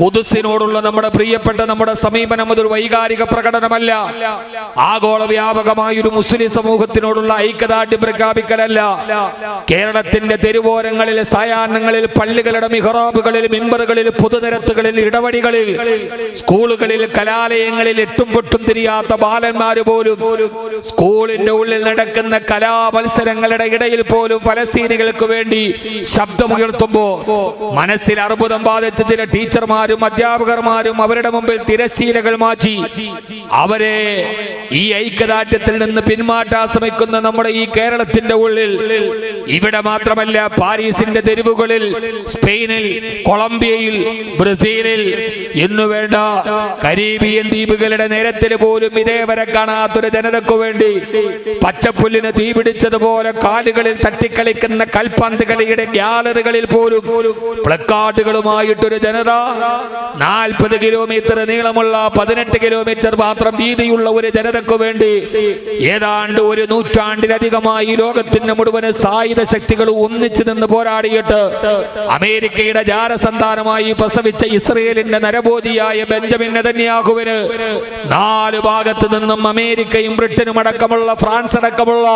കുതിസിനോടുള്ള നമ്മുടെ പ്രിയപ്പെട്ട നമ്മുടെ സമീപനം അതൊരു വൈകാരിക പ്രകടനമല്ല. ആഗോള വ്യാപകമായൊരു മുസ്ലിം സമൂഹത്തിനോടുള്ള ഐക്യദാർഢ്യം പ്രഖ്യാപിക്കലല്ല. കേരളത്തിന്റെ തെരുവോരങ്ങളിൽ സായാഹ്നങ്ങളിൽ പള്ളികളുടെ മിഹറാബുകളിൽ മിമ്പറുകളിൽ പൊതുനിരത്തുകളിൽ ഇടവഴികളിൽ സ്കൂളുകളിൽ കലാലയങ്ങളിൽ എട്ടും പൊട്ടും തിരിയാത്ത ബാലന്മാര് പോലും സ്കൂളിന്റെ ഉള്ളിൽ നടക്കുന്ന കലാമത്സരങ്ങളുടെ ഇടയിൽ പോലും ഫലസ്തീനികൾക്ക് വേണ്ടി ശബ്ദമുയർത്തുമ്പോ മനസ്സിൽ അർബുദം ബാധിച്ച ചില ടീച്ചർമാരും അധ്യാപകർമാരും അവരുടെ മുമ്പിൽ തിരശീലകൾ മാറ്റി. അവരെ ഈ ഐക്യദാർഢ്യത്തിൽ നിന്ന് പിന്മാറ്റാൻ ശ്രമിക്കുന്ന നമ്മുടെ ഈ കേരളത്തിന്റെ ഉള്ളിൽ ഇവിടെ മാത്രമല്ല പാരീസിന്റെ തെരുവുകളിൽ സ്പെയിനിൽ കൊളംബിയയിൽ ബ്രസീലിൽ എന്നു വേണ്ട കരീബിയൻ ദ്വീപുകളുടെ നേരത്തിൽ പോലും ഇതേവരെ കാണാത്തൊരു ജനതയ്ക്കു വേണ്ടി പച്ചപ്പുല്ലിന് തീപിടിച്ചതുപോലെ കാലുകളിൽ തട്ടിക്കളിക്കുന്ന കൽപ്പന്ത് കളിയുടെ ഗ്യാലറികളിൽ പോലും പ്ലക്കാർഡുകളുമായിട്ടൊരു ജനത നാൽപ്പത് കിലോമീറ്റർ നീളമുള്ള പതിനെട്ട് കിലോമീറ്റർ മാത്രം വീതിയുള്ള ഒരു ജനതയ്ക്ക് വേണ്ടി ഏതാണ്ട് ഒരു നൂറ്റാണ്ടിലധികമായി ലോകത്തിന്റെ മുഴുവൻ സായുധ ശക്തികൾ ഒന്നിച്ചു നിന്ന് പോരാടിയിട്ട് അമേരിക്കയുടെ ജാരസന്താനമായി പ്രസവിച്ച ഇസ്രയേലിന്റെ നരബോധിയായ ബെഞ്ചമിൻ നെതന്യാഹുവിന് നാല് ഭാഗത്ത് നിന്നും അമേരിക്കയും ബ്രിട്ടനും അടക്കമുള്ള ഫ്രാൻസ് അടക്കമുള്ള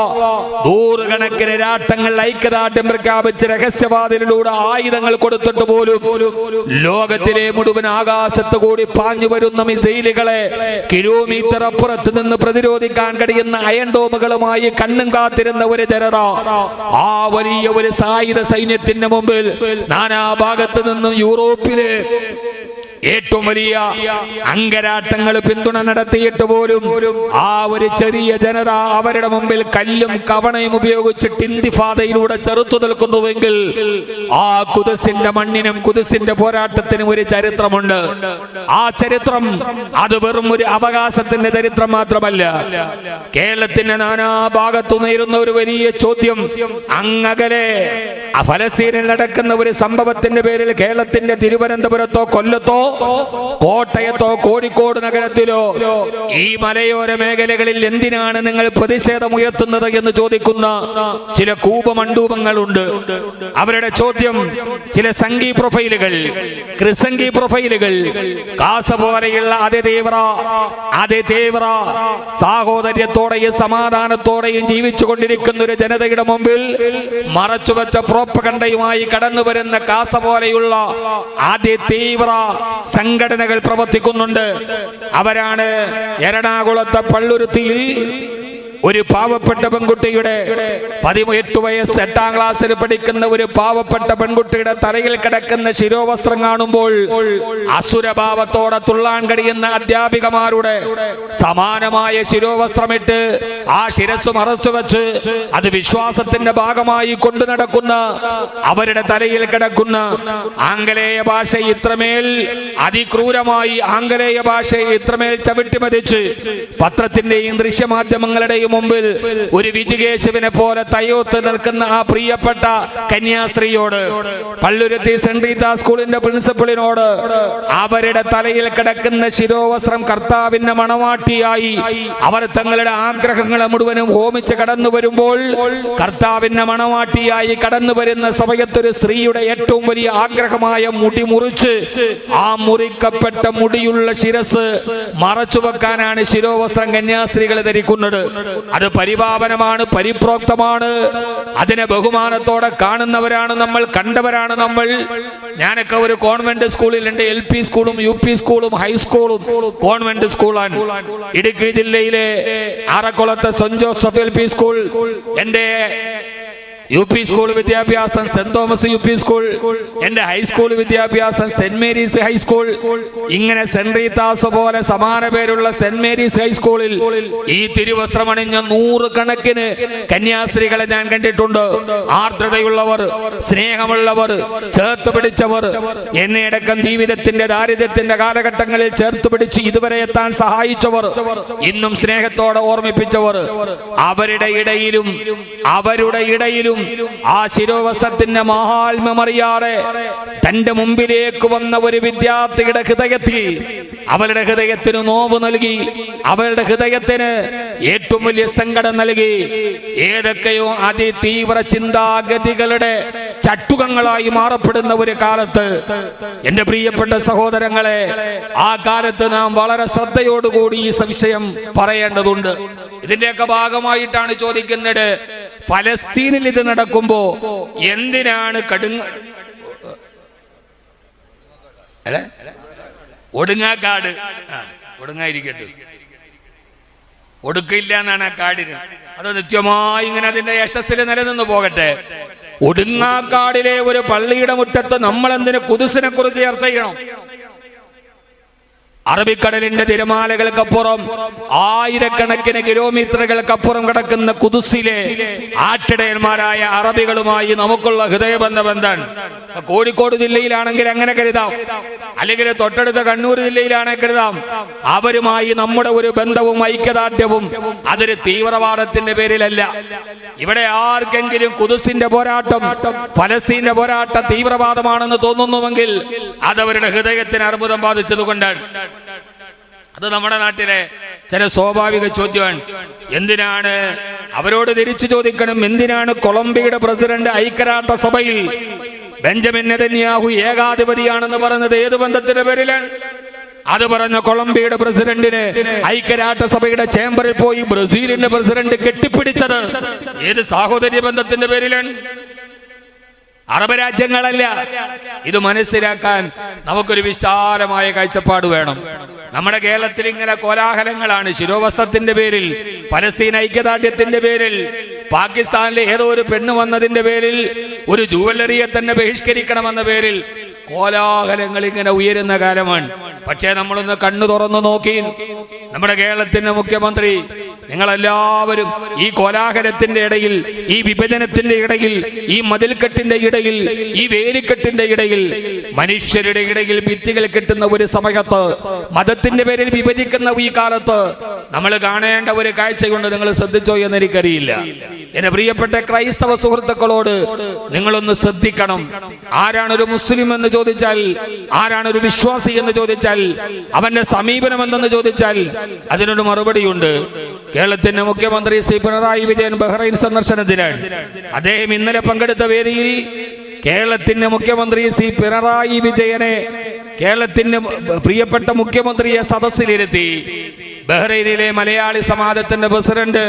നൂറുകണക്കിന് രാഷ്ട്രങ്ങൾ ഐക്യദാർഢ്യം പ്രഖ്യാപിച്ച് രഹസ്യവാദിലൂടെ ആയുധങ്ങൾ കൊടുത്തിട്ട് പോലും ലോകത്തിലെ മുഴുവൻ ആകാശത്ത് കൂടി പാഞ്ഞു വരുന്ന മിസൈലുകളെ കിലോമീറ്റർ അപ്പുറത്ത് നിന്ന് പ്രതിരോധിക്കാൻ കഴിയുന്ന അയൺ ഡോമുകളുമായി കണ്ണും കാത്തിരുന്ന ഒരു ജനറ ആ വലിയ ഒരു സായുധ സൈന്യത്തിന്റെ മുമ്പിൽ നാനാ ഭാഗത്ത് നിന്നും യൂറോപ്പിലെ ഏറ്റവും വലിയ അങ്കരാട്ടങ്ങൾ പിന്തുണ നടത്തിയിട്ട് പോലും ആ ഒരു ചെറിയ ജനത അവരുടെ മുമ്പിൽ കല്ലും കവണയും ഉപയോഗിച്ചിട്ട് ഇന്തിഫാദയിലൂടെ ചെറുത്തു നിൽക്കുന്നുവെങ്കിൽ ആ കുതിസിന്റെ മണ്ണിനും കുതിസിന്റെ പോരാട്ടത്തിനും ഒരു ചരിത്രമുണ്ട്. ആ ചരിത്രം അത് വെറും ഒരു അവകാശത്തിന്റെ ചരിത്രം മാത്രമല്ല. കേരളത്തിന്റെ നാനാഭാഗത്തു നേരുന്ന ഒരു വലിയ ചോദ്യം അങ്ങകലെ ഫലസ്തീനിൽ നടക്കുന്ന ഒരു സംഭവത്തിന്റെ പേരിൽ കേരളത്തിന്റെ തിരുവനന്തപുരത്തോ കൊല്ലത്തോ കോട്ടയത്തോ കോഴിക്കോട് നഗരത്തിലോ ഈ മലയോര മേഖലകളിൽ എന്തിനാണ് നിങ്ങൾ പ്രതിഷേധം ഉയർത്തുന്നത് എന്ന് ചോദിക്കുന്ന ചില കൂപമണ്ഡൂപങ്ങളുണ്ട്. അവരുടെ ചോദ്യം ചില സംഗീ പ്രൊഫൈലുകൾ ക്രിസംഗി പ്രൊഫൈലുകൾ. കാസ പോലെയുള്ള അതിതീവ്ര അതിതീവ്ര സാഹോദര്യത്തോടെയും സമാധാനത്തോടെയും ജീവിച്ചു കൊണ്ടിരിക്കുന്ന ഒരു ജനതയുടെ മുമ്പിൽ മറച്ചുവെച്ച പ്രോപ്പകണ്ഠയുമായി കടന്നു വരുന്ന കാസ പോലെയുള്ള അതിതീവ്ര സംഘടനകൾ പ്രവർത്തിക്കുന്നുണ്ട്. അവരാണ് എറണാകുളത്തെ പള്ളുരുത്തിയിൽ ഒരു പാവപ്പെട്ട പെൺകുട്ടിയുടെ പതിനെട്ട് വയസ്സ് എട്ടാം ക്ലാസ്സിൽ പഠിക്കുന്ന ഒരു പാവപ്പെട്ട പെൺകുട്ടിയുടെ തലയിൽ കിടക്കുന്ന ശിരോവസ്ത്രം കാണുമ്പോൾ അസുരഭാവത്തോടെ തുള്ളാൻ കഴിയുന്ന അധ്യാപികമാരുടെ സമാനമായ ശിരോവസ്ത്രമിട്ട് ആ ശിരസ് മറച്ചു വെച്ച് അത് വിശ്വാസത്തിന്റെ ഭാഗമായി കൊണ്ടു നടക്കുന്ന അവരുടെ തലയിൽ കിടക്കുന്ന ആംഗലേയ ഭാഷ ഇത്രമേൽ അതിക്രൂരമായി ആംഗലേയ ഭാഷയെ ഇത്രമേൽ ചവിട്ടിമതിച്ച് പത്രത്തിന്റെയും ദൃശ്യമാധ്യമങ്ങളുടെയും മുമ്പിൽ ഒരു വിജുകേശുവിനെ പോലെ തയ്യോത്ത് നിൽക്കുന്ന ആ പ്രിയപ്പെട്ട കന്യാസ്ത്രീയോട് പള്ളുരുത്തി സെന്റ് റീത്ത സ്കൂളിന്റെ പ്രിൻസിപ്പളിനോട് അവരുടെ തലയിൽ കിടക്കുന്ന ശിരോവസ്ത്രം കർത്താവിന്റെ മണവാട്ടിയായി അവർ തങ്ങളുടെ ആഗ്രഹങ്ങളെ മുഴുവനും ഹോമിച്ച് കടന്നു വരുമ്പോൾ കർത്താവിന്റെ മണവാട്ടിയായി കടന്നു വരുന്ന സമയത്തൊരു സ്ത്രീയുടെ ഏറ്റവും വലിയ ആഗ്രഹമായ മുടി മുറിച്ച് ആ മുറിക്കപ്പെട്ട മുടിയുള്ള ശിരസ് മറച്ചു വെക്കാനാണ് ശിരോവസ്ത്രം കന്യാസ്ത്രീകൾ ധരിക്കുന്നത്. അത് പരിപാവനമാണ് പരിപ്രോക്തമാണ്. അതിനെ ബഹുമാനത്തോടെ കാണുന്നവരാണ് നമ്മൾ കണ്ടവരാണ് നമ്മൾ. ഞാനൊക്കെ ഒരു കോൺവെന്റ് എന്റെ എൽ പി സ്കൂളും യു പി സ്കൂളും ഹൈസ്കൂളും കോൺവെന്റ് സ്കൂളാണ്. ഇടുക്കി ജില്ലയിലെ ആറക്കുളത്തെ saint Joseph L P school. എന്റെ യു പി സ്കൂൾ വിദ്യാഭ്യാസം saint Thomas U P school എന്റെ ഹൈസ്കൂൾ വിദ്യാഭ്യാസം സെന്റ് മേരീസ് ഹൈസ്കൂൾ ഇങ്ങനെ സെന്റ് റീതാസ് പോലെ സമാന പേരുള്ള സെന്റ് മേരീസ് ഹൈസ്കൂളിൽ ഈ തിരുവസ്ത്രമണിഞ്ഞ നൂറ് കണക്കിന് കന്യാസ്ത്രീകളെ ഞാൻ കണ്ടിട്ടുണ്ട്. ആർദ്രതയുള്ളവർ സ്നേഹമുള്ളവർ ചേർത്ത് പിടിച്ചവർ എന്നെ അടക്കം ജീവിതത്തിന്റെ ദാരിദ്ര്യത്തിന്റെ കാലഘട്ടങ്ങളിൽ ചേർത്ത് പിടിച്ച് ഇതുവരെ എത്താൻ സഹായിച്ചവർ ഇന്നും സ്നേഹത്തോടെ ഓർമ്മിപ്പിച്ചവർ അവരുടെ ഇടയിലും അവരുടെ ഇടയിലും ആ ശിരോവസ്ത്രത്തിന്റെ മഹാത്മ്യമറിയാതെ തന്റെ മുമ്പിലേക്ക് വന്ന ഒരു വിദ്യാർത്ഥിയുടെ ഹൃദയത്തിൽ അവളുടെ ഹൃദയത്തിന് നോവ് നൽകി അവളുടെ ഹൃദയത്തിന് ഏറ്റവും വലിയ സങ്കടം നൽകി. ഏതൊക്കെയോ അതിതീവ്ര ചിന്താഗതികളുടെ ചട്ടുകങ്ങളായി മാറപ്പെടുന്ന ഒരു കാലത്ത് എന്റെ പ്രിയപ്പെട്ട സഹോദരങ്ങളെ ആ കാലത്ത് നാം വളരെ ശ്രദ്ധയോടുകൂടി ഈ സംശയം പറയേണ്ടതുണ്ട്. ഇതിന്റെയൊക്കെ ഭാഗമായിട്ടാണ് ചോദിക്കുന്നത്. ഫലസ്തീനിൽ ഇത് നടക്കുമ്പോ എന്തിനാണ് കടുങ്ങ ഒടുങ്ങാക്കാട്. ഒടുങ്ങായിരിക്കട്ടെ ഒടുക്കില്ല എന്നാണ് ആ കാടിന്. അത് നിത്യമായി ഇങ്ങനെ അതിന്റെ യശസ്സിൽ നിലനിന്ന് പോകട്ടെ? ഒടുങ്ങാക്കാടിലെ ഒരു പള്ളിയുടെ മുറ്റത്ത് നമ്മൾ എന്തിനു കുതിസിനെ കുറിച്ച് ചർച്ച ചെയ്യണം? അറബിക്കടലിന്റെ തിരമാലകൾക്കപ്പുറം ആയിരക്കണക്കിന് കിലോമീറ്ററുകൾക്കപ്പുറം കിടക്കുന്ന കുതുസിലെ ആറ്റിടയന്മാരായ അറബികളുമായി നമുക്കുള്ള ഹൃദയബന്ധം എന്താണ് കോഴിക്കോട് ജില്ലയിലാണെങ്കിൽ അങ്ങനെ കരുതാം. അല്ലെങ്കിൽ തൊട്ടടുത്ത കണ്ണൂർ ജില്ലയിലാണെങ്കിൽ കരുതാം. അവരുമായി നമ്മുടെ ഒരു ബന്ധവും ഐക്യദാർഢ്യവും അതൊരു തീവ്രവാദത്തിന്റെ പേരിലല്ല. ഇവിടെ ആർക്കെങ്കിലും കുതുസിന്റെ പോരാട്ടം ഫലസ്തീന്റെ പോരാട്ടം തീവ്രവാദമാണെന്ന് തോന്നുന്നുവെങ്കിൽ അതവരുടെ ഹൃദയത്തിന് അർബുദം ബാധിച്ചത് കൊണ്ടാണ് അത് നമ്മുടെ നാട്ടിലെ ചില സ്വാഭാവിക ചോദ്യമാണ്. എന്തിനാണ് അവരോട് തിരിച്ചു ചോദിക്കണം? എന്തിനാണ് കൊളംബിയയുടെ പ്രസിഡന്റ് ഐക്യരാഷ്ട്ര സഭയിൽ ബെഞ്ചമിൻ നെതന്യാഹു ഏകാധിപതിയാണെന്ന് പറഞ്ഞത്? ഏത് ബന്ധത്തിന്റെ പേരിലാണ്? അത് പറഞ്ഞ കൊളംബിയയുടെ പ്രസിഡന്റിന് ഐക്യരാഷ്ട്രസഭയുടെ ചേംബറിൽ പോയി ബ്രസീലിന്റെ പ്രസിഡന്റ് കെട്ടിപ്പിടിച്ചത്. ഏത് സാഹോദര്യ ബന്ധത്തിന്റെ പേരിലാണ്? അറബ് രാജ്യങ്ങളല്ല. ഇത് മനസ്സിലാക്കാൻ നമുക്കൊരു വിശാലമായ കാഴ്ചപ്പാട് വേണം. നമ്മുടെ കേരളത്തിൽ ഇങ്ങനെ കോലാഹലങ്ങളാണ്. ശിരോവസ്ത്രത്തിന്റെ പേരിൽ പലസ്തീൻ ഐക്യദാർഢ്യത്തിന്റെ പേരിൽ പാകിസ്ഥാനിലെ ഏതോ ഒരു പെണ്ണ് വന്നതിന്റെ പേരിൽ ഒരു ജുവല്ലറിയെ തന്നെ ബഹിഷ്കരിക്കണമെന്ന പേരിൽ കോലാഹലങ്ങൾ ഇങ്ങനെ ഉയരുന്ന കാലമാണ്. പക്ഷേ നമ്മളൊന്ന് കണ്ണു തുറന്നു നോക്കി. നമ്മുടെ കേരളത്തിന്റെ മുഖ്യമന്ത്രി നിങ്ങളെല്ലാവരും ഈ കോലാഹലത്തിന്റെ ഇടയിൽ ഈ വിഭജനത്തിന്റെ ഇടയിൽ ഈ മതിൽക്കെട്ടിന്റെ ഇടയിൽ ഈ വേലിക്കെട്ടിന്റെ ഇടയിൽ മനുഷ്യരുടെ ഇടയിൽ ഭിത്തികൾ കെട്ടുന്ന ഒരു സമയത്ത് മതത്തിന്റെ പേരിൽ വിഭജിക്കുന്ന ഈ കാലത്ത് നമ്മൾ കാണേണ്ട ഒരു കാഴ്ചയുണ്ട് നിങ്ങൾ ശ്രദ്ധിച്ചോ എന്ന് എനിക്കറിയില്ല. എന്റെ പ്രിയപ്പെട്ട ക്രൈസ്തവ സുഹൃത്തുക്കളോട് നിങ്ങളൊന്ന് ശ്രദ്ധിക്കണം. ആരാണ് ഒരു മുസ്ലിം എന്ന് ചോദിച്ചാൽ ആരാണ് ഒരു വിശ്വാസി എന്ന് ചോദിച്ചാൽ അവന്റെ സമീപനം എന്തെന്ന് ചോദിച്ചാൽ അതിനൊരു മറുപടിയുണ്ട്. കേരളത്തിന്റെ മുഖ്യമന്ത്രി സി പിണറായി വിജയൻ ബഹ്റൈൻ സന്ദർശനത്തിലാണ് അദ്ദേഹം ഇന്നലെ പങ്കെടുത്ത വേദിയിൽ കേരളത്തിന്റെ മുഖ്യമന്ത്രി സി പിണറായി വിജയനെ കേരളത്തിന്റെ പ്രിയപ്പെട്ട മുഖ്യമന്ത്രിയെ സദസ്സിലിരുത്തി. ബഹ്റൈനിലെ മലയാളി സമാജത്തിന്റെ പ്രസിഡന്റ്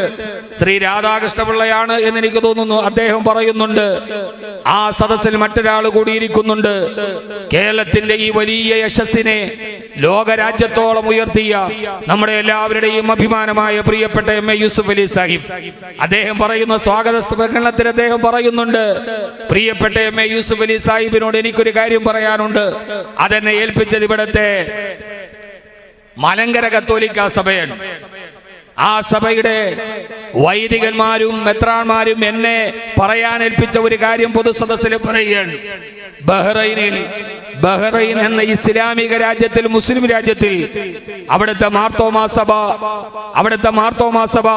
ശ്രീ രാധാകൃഷ്ണപിള്ളയാണ് എന്ന് എനിക്ക് തോന്നുന്നു. അദ്ദേഹം പറയുന്നുണ്ട് ആ സദസ്സിൽ മറ്റൊരാൾ കൂടിയിരിക്കുന്നുണ്ട്. കേരളത്തിന്റെ ഈ വലിയ യശസ്സിനെ ലോകരാജ്യത്തോളം ഉയർത്തിയ നമ്മുടെ എല്ലാവരുടെയും അഭിമാനമായ പ്രിയപ്പെട്ട എം എ യൂസുഫ് അലി സാഹിബ്. അദ്ദേഹം പറയുന്ന സ്വാഗത സമ്മേളനത്തിൽ അദ്ദേഹം പറയുന്നുണ്ട് പ്രിയപ്പെട്ട എം എ യൂസുഫ് അലി സാഹിബിനോട് എനിക്കൊരു കാര്യം പറയാനുണ്ട്. അതെന്നെ ഏൽപ്പിച്ചത് ഇവിടത്തെ മലങ്കര കത്തോലിക്ക സഭയാണ് ആ സഭയുടെ വൈദികന്മാരും മെത്രാന്മാരും എന്നെ പറയാൻ ഏൽപ്പിച്ച ഒരു കാര്യം പൊതുസദസ്സിൽ പറയുകയാണ്. ബഹ്റൈനിൽ ബഹ്റൈൻ എന്ന ഇസ്ലാമിക രാജ്യത്തിൽ മുസ്ലിം രാജ്യത്തിൽ അവിടുത്തെ മാർത്തോമാ സഭ അവിടുത്തെ മാർത്തോമാ സഭ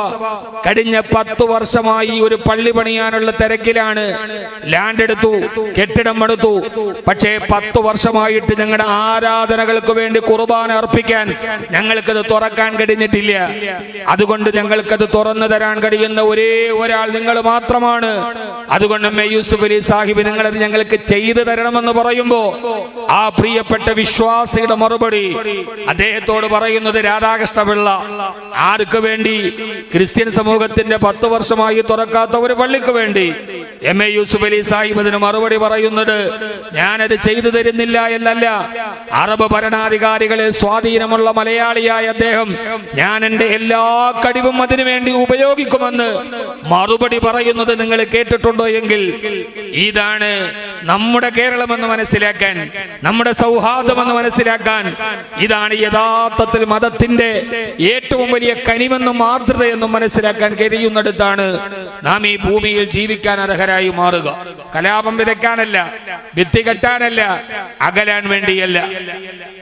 കഴിഞ്ഞ പത്തു വർഷമായി ഒരു പള്ളി പണിയാനുള്ള തിരക്കിലാണ്. ലാൻഡ് എടുത്തു കെട്ടിടം എടുത്തു. പക്ഷേ പത്തു വർഷമായിട്ട് ഞങ്ങളുടെ ആരാധനകൾക്ക് വേണ്ടി കുർബാന അർപ്പിക്കാൻ ഞങ്ങൾക്കത് തുറക്കാൻ കഴിഞ്ഞിട്ടില്ല. അതുകൊണ്ട് ഞങ്ങൾക്കത് തുറന്നു തരാൻ കഴിയുന്ന ഒരേ ഒരാൾ നിങ്ങൾ മാത്രമാണ്. അതുകൊണ്ട് എ യൂസുഫ് അലി സാഹിബ് നിങ്ങളത് ഞങ്ങൾക്ക് ചെയ്തു തരണമെന്ന് പറയുമ്പോ ആ പ്രിയപ്പെട്ട വിശ്വാസിയുടെ മറുപടി അദ്ദേഹത്തോട് പറയുന്നത് രാധാകൃഷ്ണ പിള്ള ആർക്ക് വേണ്ടി? ക്രിസ്ത്യൻ സമൂഹത്തിന്റെ പത്ത് വർഷമായി തുറക്കാത്ത ഒരു പള്ളിക്ക് വേണ്ടി. എം എ യൂസുഫ് അലി സാഹിബ് അതിന് മറുപടി പറയുന്നത് ഞാനത് ചെയ്തു തരുന്നില്ല എന്നല്ല. അറബ് ഭരണാധികാരികളെ സ്വാധീനമുള്ള മലയാളിയായ അദ്ദേഹം ഞാൻ എന്റെ എല്ലാ കഴിവും അതിനു വേണ്ടി ഉപയോഗിക്കുമെന്ന് മറുപടി പറയുന്നത് നിങ്ങൾ കേട്ടിട്ടുണ്ടോ എങ്കിൽ ഇതാണ് നമ്മുടെ കേരളമെന്ന് മനസ്സിലാക്കാൻ നമ്മുടെ സൗഹാർദ്ദമെന്ന് മനസ്സിലാക്കാൻ ഇതാണ് യഥാർത്ഥത്തിൽ മതത്തിന്റെ ഏറ്റവും വലിയ കനിമെന്നും ആർദ്രതയെന്നും മനസ്സിലാക്കാൻ കഴിയുന്നിടത്താണ് നാം ഈ ഭൂമിയിൽ ജീവിക്കാൻ അർഹരായി മാറുക. കലാപം വിതയ്ക്കാനല്ല ഭിത്തി കെട്ടാനല്ല അകലാൻ വേണ്ടിയല്ല.